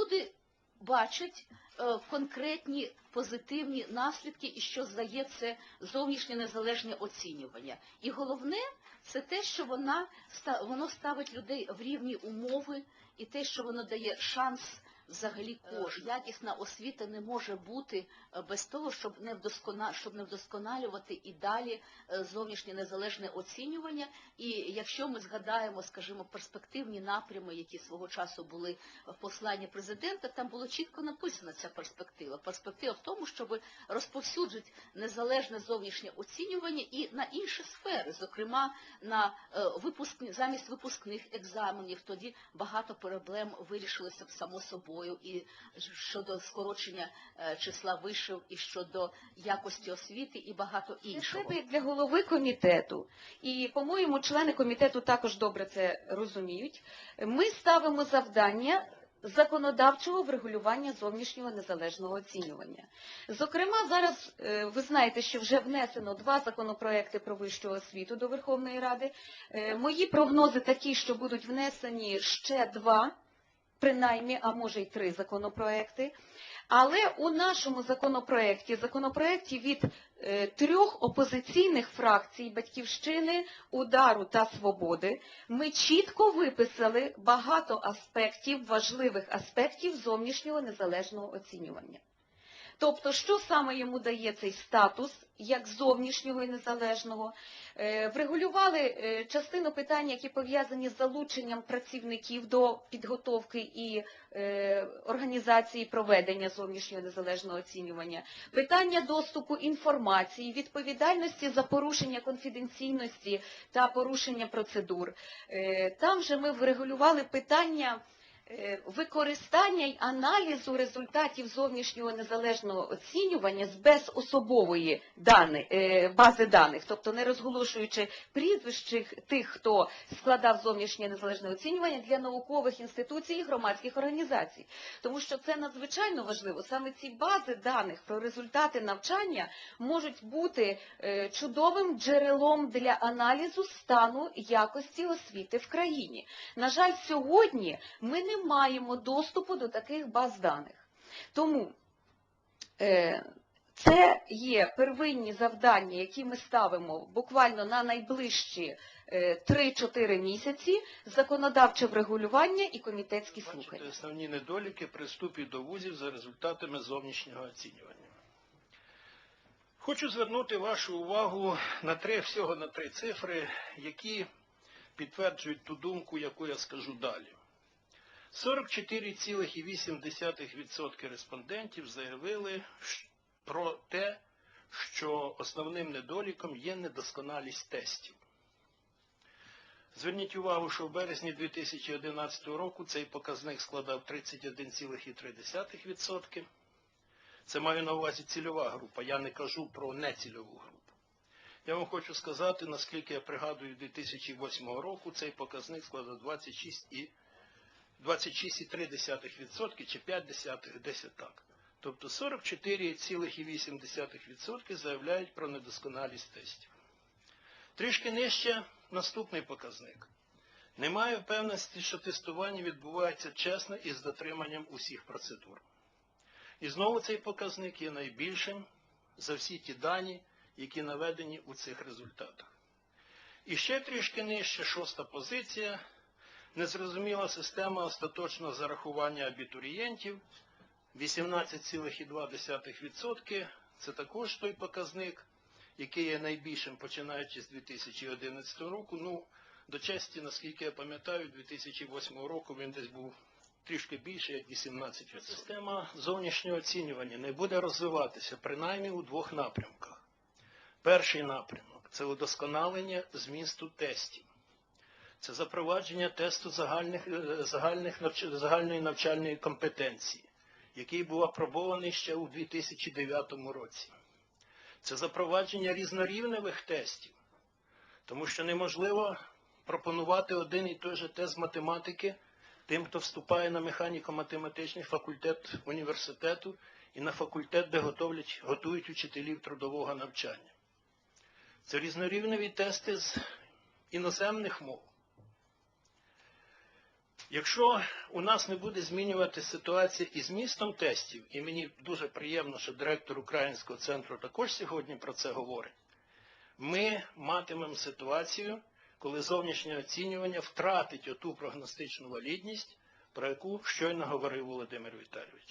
люди бачать е, конкретні позитивні наслідки і що здає це зовнішнє незалежне оцінювання. І головне це те, що вона воно ставить людей в рівні умови, і те, що воно дає шанс взагалі кожен. Якісна освіта не може бути е, без того, щоб не вдоскона щоб не вдосконалювати і далі е, зовнішнє незалежне оцінювання. І якщо ми згадаємо, скажімо, перспективні напрями, які свого часу були в посланні президента, там було чітко написана ця перспектива. Перспектива в тому, щоб розповсюджити незалежне зовнішнє оцінювання і на інші сфери, зокрема на е, випускні замість випускних екзаменів. Тоді багато проблем вирішилося б само собою і щодо скорочення е, числа вишив, і щодо якості освіти, і багато іншого. як для голови комітету, і, по-моєму, члени комітету також добре це розуміють, ми ставимо завдання законодавчого врегулювання зовнішнього незалежного оцінювання. Зокрема, зараз е, ви знаєте, що вже внесено два законопроекти про вищу освіту до Верховної Ради. Е, Мої прогнози такі, що будуть внесені ще два, принаймні, а може й три законопроекти. Але у нашому законопроекті, законопроекті від е, трьох опозиційних фракцій Батьківщини, Удару та Свободи, ми чітко виписали багато аспектів, важливих аспектів зовнішнього незалежного оцінювання. Тобто, що саме йому дає цей статус як зовнішнього і незалежного? Е, Врегулювали е, частину питань, які пов'язані з залученням працівників до підготовки і е, організації проведення зовнішнього незалежного оцінювання, питання доступу інформації, відповідальності за порушення конфіденційності та порушення процедур. Там же ми врегулювали питання використання й аналізу результатів зовнішнього незалежного оцінювання з безособової дани, е, бази даних, тобто не розголошуючи прізвищ тих, хто складав зовнішнє незалежне оцінювання для наукових інституцій і громадських організацій. Тому що це надзвичайно важливо. Саме ці бази даних про результати навчання можуть бути е, чудовим джерелом для аналізу стану якості освіти в країні. На жаль, сьогодні ми не маємо доступу до таких баз даних. Тому е, це є первинні завдання, які ми ставимо буквально на найближчі е, 3-4 місяці, законодавче врегулювання і комітетські Бачите слухання. основні недоліки при вступі до вузів за результатами зовнішнього оцінювання. Хочу звернути вашу увагу на три, всього на три цифри, які підтверджують ту думку, яку я скажу далі. 44,8% респондентів заявили про те, що основним недоліком є недосконалість тестів. Зверніть увагу, що в березні 2011 року цей показник складав 31,3%. Це маю на увазі цільова група, я не кажу про нецільову групу. Я вам хочу сказати, наскільки я пригадую 2008 року, цей показник складав 26 і 26,3% чи 0,5 десь так. Тобто 44,8% заявляють про недосконалість тестів. Трішки нижче наступний показник. Немає впевненості, що тестування відбувається чесно і з дотриманням усіх процедур. І знову цей показник є найбільшим за всі ті дані, які наведені у цих результатах. І ще трішки нижче шоста позиція. Незрозуміла система остаточного зарахування абітурієнтів 18,2%. Це також той показник, який є найбільшим починаючи з 2011 року. Ну, до честі, наскільки я пам'ятаю, 2008 року він десь був трішки більше, як 18%. Система зовнішнього оцінювання не буде розвиватися принаймні у двох напрямках. Перший напрямок це удосконалення змісту тестів. Це запровадження тесту загальних, е, загальних, загальної навчальної компетенції, який був апробований ще у 2009 році. Це запровадження різнорівневих тестів, тому що неможливо пропонувати один і той же тест математики тим, хто вступає на механіко-математичний факультет університету і на факультет, де готовлять, готують учителів трудового навчання. Це різнорівневі тести з іноземних мов. Якщо у нас не буде змінювати ситуація із містом тестів, і мені дуже приємно, що директор Українського центру також сьогодні про це говорить, ми матимемо ситуацію, коли зовнішнє оцінювання втратить оту прогностичну валідність, про яку щойно говорив Володимир Віталійович.